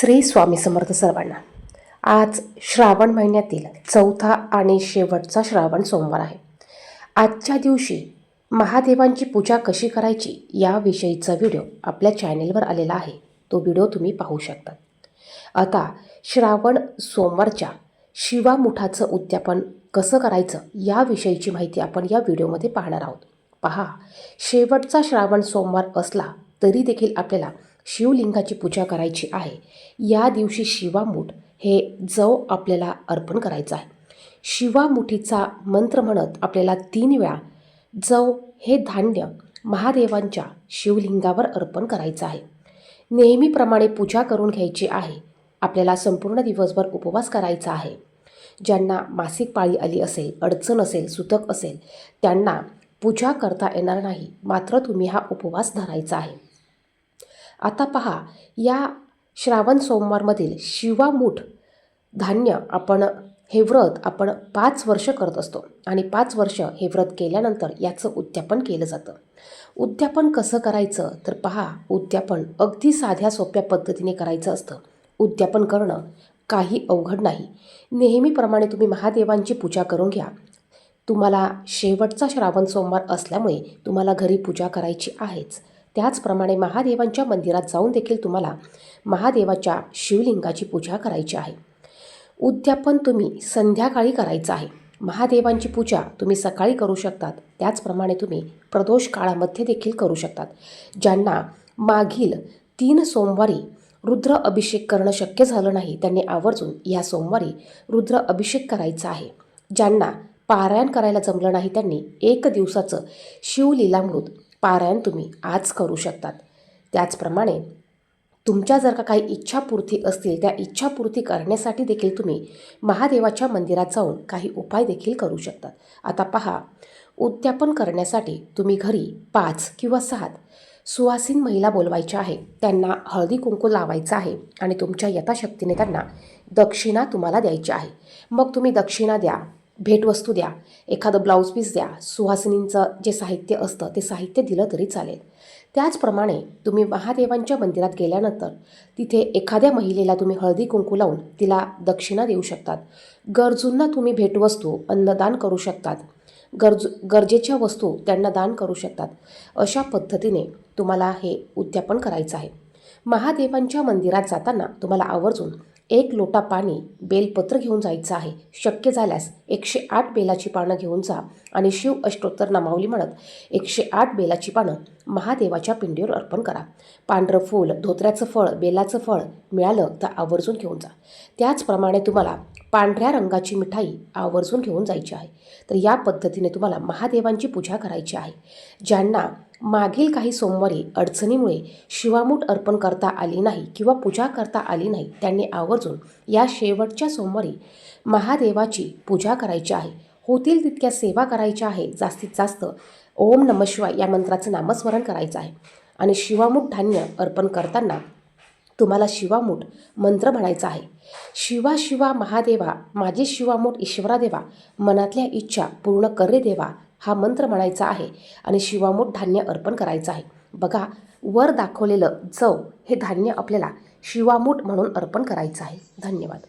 श्री स्वामी समर्थ सर्वांना. आज श्रावण महिन्यातील चौथा आणि शेवटचा श्रावण सोमवार आहे. आजच्या दिवशी महादेवांची पूजा कशी करायची याविषयीचा व्हिडिओ आपल्या चॅनेलवर आलेला आहे. तो व्हिडिओ तुम्ही पाहू शकता. आता श्रावण सोमवारच्या शिवामुठाचं उद्यापन कसं करायचं याविषयीची माहिती आपण या व्हिडिओमध्ये पाहणार आहोत. पहा शेवटचा श्रावण सोमवार असला तरी देखील आपल्याला शिवलिंगाची पूजा करायची आहे. या दिवशी शिवामूठ हे जव आपल्याला अर्पण करायचं आहे. शिवामुठीचा मंत्र म्हणत आपल्याला तीन वेळा जव हे धान्य महादेवांच्या शिवलिंगावर अर्पण करायचं आहे. नेहमीप्रमाणे पूजा करून घ्यायची आहे. आपल्याला संपूर्ण दिवसभर उपवास करायचा आहे. ज्यांना मासिक पाळी आली असेल अडचण असेल सुतक असेल त्यांना पूजा करता येणार नाही. मात्र तुम्ही हा उपवास धरायचा आहे. आता पहा या श्रावण सोमवारमधील शिवामूठ धान्य आपण हे व्रत आपण पाच वर्ष करत असतो. आणि पाच वर्ष हे व्रत केल्यानंतर याचं उद्यापन केलं जातं. उद्यापन कसं करायचं? तर पहा उद्यापन अगदी साध्या सोप्या पद्धतीने करायचं असतं. उद्यापन करणं काही अवघड नाही. नेहमीप्रमाणे तुम्ही महादेवांची पूजा करून घ्या. तुम्हाला शेवटचा श्रावण सोमवार असल्यामुळे तुम्हाला घरी पूजा करायची आहेच. त्याचप्रमाणे महादेवांच्या मंदिरात जाऊन देखील तुम्हाला महादेवाच्या शिवलिंगाची पूजा करायची आहे. उद्यापन तुम्ही संध्याकाळी करायचं आहे. महादेवांची पूजा तुम्ही सकाळी करू शकतात. त्याचप्रमाणे तुम्ही प्रदोष काळामध्ये देखील करू शकतात. ज्यांना मागील तीन सोमवारी रुद्र अभिषेक करणं शक्य झालं नाही त्यांनी आवर्जून या सोमवारी रुद्र अभिषेक करायचा आहे. ज्यांना पारायण करायला जमलं नाही त्यांनी एक दिवसाचं शिवलीलामृत पारायण तुम्ही आज करू शकतात. त्याचप्रमाणे तुमच्या जर का काही इच्छापूर्ती असतील त्या इच्छापूर्ती करण्यासाठी देखील तुम्ही महादेवाच्या मंदिरात जाऊन काही उपाय देखील करू शकतात. आता पहा उद्यापन करण्यासाठी तुम्ही घरी पाच किंवा सात सुवासीन महिला बोलवायच्या आहे त्यांना हळदी कुंकू लावायचं आहे आणि तुमच्या यथाशक्तीने त्यांना दक्षिणा तुम्हाला द्यायची आहे. मग तुम्ही दक्षिणा द्या. भेटवस्तू द्या एखादं ब्लाऊज पीस द्या सुहासिनींचं जे साहित्य असतं ते साहित्य दिलं तरी चालेल. त्याचप्रमाणे तुम्ही महादेवांच्या मंदिरात गेल्यानंतर तिथे एखाद्या महिलेला तुम्ही हळदी कुंकू लावून तिला दक्षिणा देऊ शकतात. गरजूंना तुम्ही भेटवस्तू अन्नदान करू शकतात. गरजू गरजेच्या वस्तू त्यांना दान करू शकतात. अशा पद्धतीने तुम्हाला हे उद्यापन करायचं आहे. महादेवांच्या मंदिरात जाताना तुम्हाला आवर्जून एक लोटा पाणी बेलपत्र घेऊन जायचं आहे. शक्य झाल्यास एकशे आठ बेलाची पानं घेऊन जा आणि शिव अष्टोत्तर नामावली म्हणत एकशे आठ बेलाची पानं महादेवाच्या पिंडीवर अर्पण करा. पांढरं फूल धोत्र्याचं फळ बेलाचं फळ मिळालं तर आवर्जून घेऊन जा. त्याचप्रमाणे तुम्हाला पांढऱ्या रंगाची मिठाई आवर्जून घेऊन जायची आहे. तर या पद्धतीने तुम्हाला महादेवांची पूजा करायची आहे. ज्यांना मागील काही सोमवारी अडचणीमुळे शिवामूठ अर्पण करता आली नाही किंवा पूजा करता आली नाही त्यांनी आवर्जून या शेवटच्या सोमवारी महादेवाची पूजा करायची आहे. होतील तितक्या सेवा करायच्या आहे. जास्तीत जास्त ओम नम शिवाय या मंत्राचं नामस्मरण करायचं आहे. आणि शिवामूठ धान्य अर्पण करताना तुम्हाला शिवामूठ मंत्र म्हणायचा आहे. शिवा शिवा महादेवा माझे शिवामूठ ईश्वरा देवा मनातल्या इच्छा पूर्ण करे देवा हा मंत्र म्हणायचा आहे. आणि शिवामूठ धान्य अर्पण करायचं आहे. बघा वर दाखवलेलं चव हे धान्य आपल्याला शिवामूठ म्हणून अर्पण करायचं आहे. धन्यवाद.